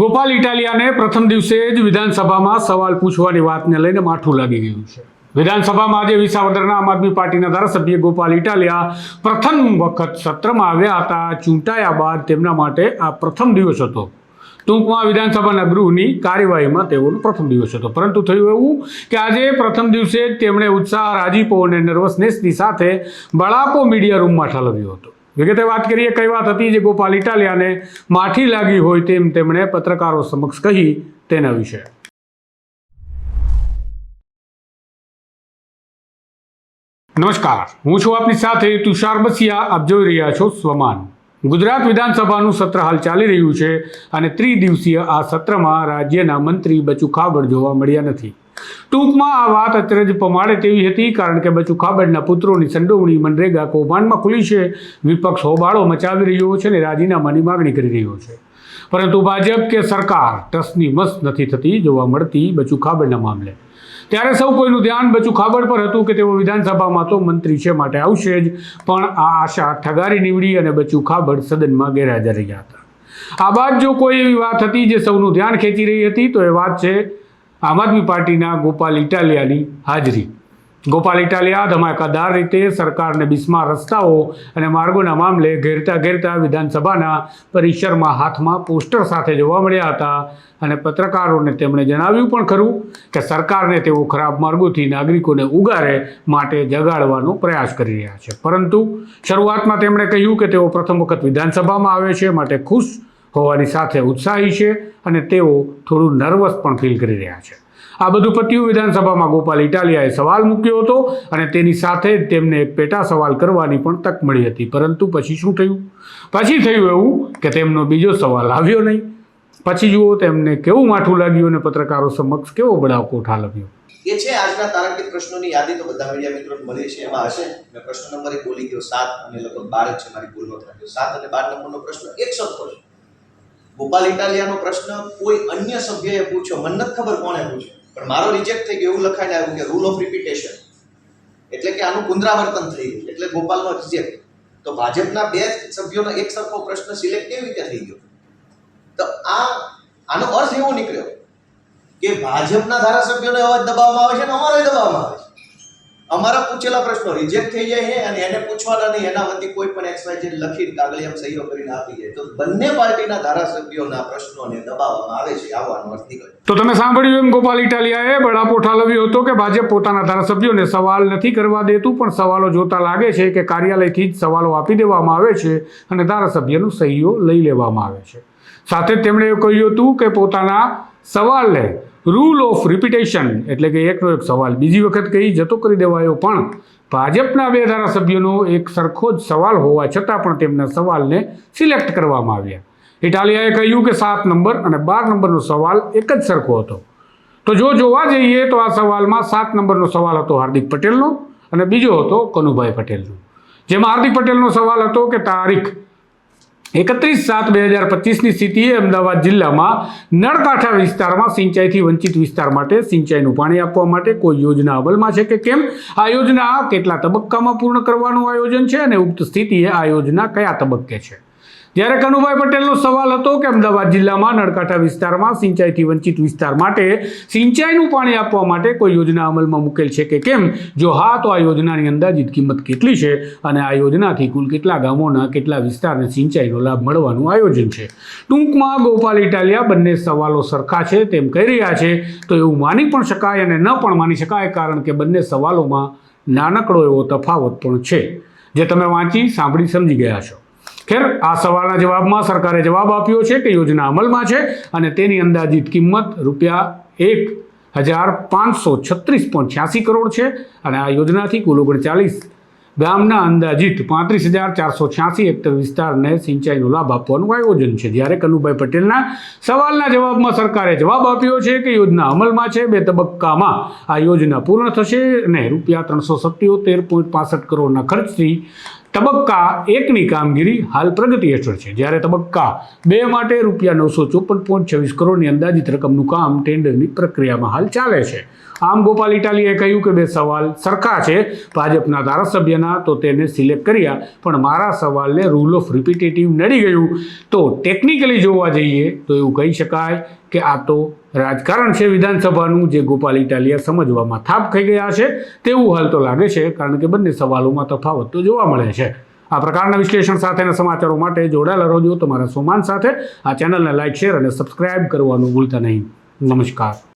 ગોપાલ ઇટાલિયાને પ્રથમ દિવસે જ વિધાનસભામાં સવાલ પૂછવાની વાતને લઈને માઠું લાગી ગયું છે. વિધાનસભામાં આજે વિસાવદરના આમ આદમી પાર્ટીના ધારાસભ્ય ગોપાલ ઇટાલિયા પ્રથમ વખત સત્રમાં આવ્યા હતા. ચૂંટાયા બાદ તેમના માટે આ પ્રથમ દિવસ હતો. ટૂંકમાં વિધાનસભાના ગૃહની કાર્યવાહીમાં તેઓનો પ્રથમ દિવસ હતો. પરંતુ થયું એવું કે આજે પ્રથમ દિવસે જ તેમણે ઉત્સાહ, રાજીપો અને નર્વસનેસની સાથે બળાપો મીડિયા રૂમમાં ઠાલવ્યો હતો. વિગતે વાત કરીએ, કઈ વાત હતી જે ગોપાલ ઇટાલિયાને માઠી લાગી હોય તેમ તેમણે પત્રકારો સમક્ષ કહી તેના વિશે. નમસ્કાર, હું છું આપની સાથે તુષાર બસિયા. આપ જોઈ રહ્યા છો સ્વમાન. ગુજરાત વિધાનસભાનું સત્ર હાલ ચાલી રહ્યું છે અને ત્રિદિવસીય આ સત્રમાં રાજ્યના મંત્રી બચુ ખાબડ જોવા મળ્યા નથી. ટૂંકમાં આ વાત અચરજ પમાડે તેવી હતી કારણ કે બચુ ખાબડના પુત્રોની સંડોવણી મનરેગા કૌભાંડમાં ખુલી છે. વિપક્ષ હોબાળો મચાવી રહ્યો છે અને રાજીનામાની માગણી કરી રહ્યો છે. પરંતુ ભાજપ કે સરકાર ટસની મસ નથી થતી જોવા મળતી બચુ ખાબડના મામલે. ત્યારે સૌ કોઈનું ધ્યાન બચુ ખાબડ પર હતું કે તેઓ વિધાનસભામાં તો મંત્રી છે માટે આવશે જ. પણ આ આશા ઠગારી નીવડી અને બચુ ખાબડ સદનમાં ગેરહાજર રહ્યા હતા. આ બાદ જો કોઈ એવી વાત હતી જે સૌનું ધ્યાન ખેંચી રહી હતી, તો એ વાત છે આમ આદમી પાર્ટીના ગોપાલ ઇટાલિયાની હાજરી. ગોપાલ ઇટાલિયા ધમાકાદાર રીતે સરકારને બિસ્માર રસ્તાઓ અને માર્ગોના મામલે ઘેરતા ઘેરતા વિધાનસભાના પરિસરમાં હાથમાં પોસ્ટર સાથે જોવા મળ્યા હતા અને પત્રકારોને તેમણે જણાવ્યું પણ ખરું કે સરકારને તેઓ ખરાબ માર્ગોથી નાગરિકોને ઉગારે માટે જગાડવાનો પ્રયાસ કરી રહ્યા છે. પરંતુ શરૂઆતમાં તેમણે કહ્યું કે તેઓ પ્રથમ વખત વિધાનસભામાં આવે છે, માટે ખુશ હોવાની સાથે ઉત્સાહી છે અને તેઓ થોડું નર્વસ પણ ફીલ કરી રહ્યા છે. આ બધું પત્યું વિધાનસભામાં ગોપાલ ઇટાલિયાએ સવાલ મૂક્યો હતો અને તેની સાથે જ તેમને એક પેટા સવાલ કરવાની પણ તક મળી હતી. પરંતુ પછી શું થયું? પછી થયું એવું કે તેમનો બીજો સવાલ આવ્યો નહીં. પછી જુઓ તેમને કેવું માઠું લાગ્યું અને પત્રકારો સમક્ષ કેવો બળાકો ઠાલવ્યો એ છે આજના તારાંકિત પ્રશ્નોની યાદી તો બધા મીડિયા મિત્રોને મળી છે, એમાં હશે. મેં પ્રશ્ન નંબર એક બોલી ગયો સાત અને લગભગ બાર જ છે મારી ભૂલ ન થાય સાત અને બાર નંબરનો પ્રશ્ન એક સરખો છે. ગોપાલ ઇટાલિયાનો પ્રશ્ન કોઈ અન્ય સભ્યએ પૂછ્યો. મને નથી ખબર કોણે પૂછ્યો. પણ મારો રિજેક્ટ થઈ ગયો, એવું લખાઈને આવ્યું કે રૂલ ઓફ રિપીટેશન એટલે કે આનું પુનરાવર્તન થઈ ગયું, એટલે ગોપાલનો રિજેક્ટ તો ભાજપના બે સભ્યોનો એક સરખો પ્રશ્ન સિલેક્ટ કેવી રીતે થઈ ગયો? તો આ, આનો અર્થ એવો નીકળ્યો કે ભાજપના ધારાસભ્યોને અવાજ દબાવવામાં આવે છે અને અમારો દબાવવામાં આવે છે. અમારા પૂછેલા પ્રશ્નો રિજેક્ટ થઈ જાય છે અને એને પૂછવાના નહીં, એના વતી કોઈ પણ એક્સવાય લખી કાગળિયામાં સહીઓ કરીને આપી જાય. તો બંને પાર્ટીના ધારાસભ્યોના પ્રશ્નોને દબાવવામાં આવે છે. આવવાનો અર્થ નીકળે તો તમે સાંભળ્યું એમ, ગોપાલ ઇટાલિયાએ બળાપો ઠાલવ્યો હતો કે ભાજપ પોતાના ધારાસભ્યોને સવાલ નથી કરવા દેતું, પણ સવાલો જોતા લાગે છે કે કાર્યાલયથી જ સવાલો આપી દેવામાં આવે છે અને ધારાસભ્યનું સહીઓ લઈ લેવામાં આવે છે. સાથે તેમણે એ કહ્યું હતું કે પોતાના સવાલને રૂલ ઓફ રિપીટેશન એટલે કે એકનો એક સવાલ. બીજી વખત કહી જતો કરી દેવાયો પણ ભાજપના બે ધારાસભ્યોનો એક સરખો જ સવાલ હોવા છતાં પણ તેમના સવાલને સિલેક્ટ કરવામાં આવ્યા. ઇટાલિયાએ કહ્યું કે સાત નંબર અને બાર નંબરનો સવાલ એક જ સરખો હતો. તો જો જોવા જઈએ તો આ સવાલમાં સાત નંબરનો સવાલ હતો હાર્દિક પટેલનો અને બીજો હતો કનુભાઈ પટેલનો. જેમાં હાર્દિક પટેલનો સવાલ હતો કે તારીખ એકત્રીસ સાત બે હજાર પચીસની સ્થિતિએ અમદાવાદ જિલ્લામાં નળકાંઠા વિસ્તારમાં સિંચાઈથી વંચિત વિસ્તાર માટે સિંચાઈનું પાણી આપવા માટે કોઈ યોજના અમલમાં છે કે કેમ? આ યોજના કેટલા તબક્કામાં પૂર્ણ કરવાનું આયોજન છે અને ઉક્ત સ્થિતિએ આ યોજના કયા તબક્કે છે? જ્યારે કનુભાઈ પટેલનો સવાલ હતો કે અમદાવાદ જિલ્લામાં નળકાંઠા વિસ્તારમાં સિંચાઈથી વંચિત વિસ્તાર માટે સિંચાઈનું પાણી આપવા માટે કોઈ યોજના અમલમાં મૂકેલ છે કે કેમ? જો હા, તો આ યોજનાની અંદાજિત કિંમત કેટલી છે અને આ યોજનાથી કુલ કેટલા ગામોના કેટલા વિસ્તારને સિંચાઈનો લાભ મળવાનું આયોજન છે? ટૂંકમાં ગોપાલ ઇટાલિયા બંને સવાલો સરખા છે, તેમ કહી રહ્યા છે. તો એવું માની પણ શકાય અને ન પણ માની શકાય, કારણ કે બંને સવાલોમાં નાનકડો એવો તફાવત પણ છે. જે તમે વાંચી, સાંભળી, સમજી ગયા છો. ખેર, આ સવાલના જવાબમાં સરકારે જવાબ આપ્યો છે કે યોજના અમલમાં છે અને તેની અંદાજિત કિંમત રૂપિયા એક હજાર પાંચસો છત્રીસ પોઈન્ટ છ્યાસી કરોડ છે અને આ યોજનાથી કુલ ઓગણચાલીસ ગામના અંદાજિત પાંત્રીસ હજાર ચારસો છ્યાસી હેક્ટર વિસ્તારને સિંચાઈનો લાભ આપવાનું આયોજન છે. જ્યારે કનુભાઈ પટેલના સવાલના જવાબમાં સરકારે જવાબ આપ્યો છે કે યોજના અમલમાં છે, બે તબક્કામાં આ યોજના પૂર્ણ થશે અને રૂપિયા ત્રણસો સત્યોતેર પોઈન્ટ પાસઠ કરોડના ખર્ચથી તબક્કા એકની કામગીરી હાલ પ્રગતિ હેઠળ છે. જ્યારે તબક્કા બે માટે રૂપિયા નવસો ચોપન પોઈન્ટ છવ્વીસ કરોડની અંદાજિત રકમનું કામ ટેન્ડરની પ્રક્રિયામાં હાલ ચાલે છે. આમ ગોપાલ ઇટાલીએ કહ્યું કે બે સવાલ સરખા છે. ભાજપના ધારાસભ્યના તો તેને સિલેક્ટ કર્યા, પણ મારા સવાલને રૂલ ઓફ રિપીટેટિવ નડી ગયું. તો ટેકનિકલી જોવા જઈએ તો એવું કહી શકાય કે આ તો રાજકારણ છે વિધાનસભાનું, જે ગોપાલ ઇટાલિયા સમજવામાં થાપ ખાઈ ગયા છે, તેવું હાલ તો લાગે છે, કારણ કે બંને સવાલોમાં તફાવત તો જોવા મળે છે. આ પ્રકારના વિશ્લેષણ સાથેના સમાચારો માટે જોડાયેલા રહો તમારા સોમાન સાથે. આ ચેનલને લાઇક શેર અને સબસ્ક્રાઇબ કરવાનું ભૂલતા નહીં. નમસ્કાર.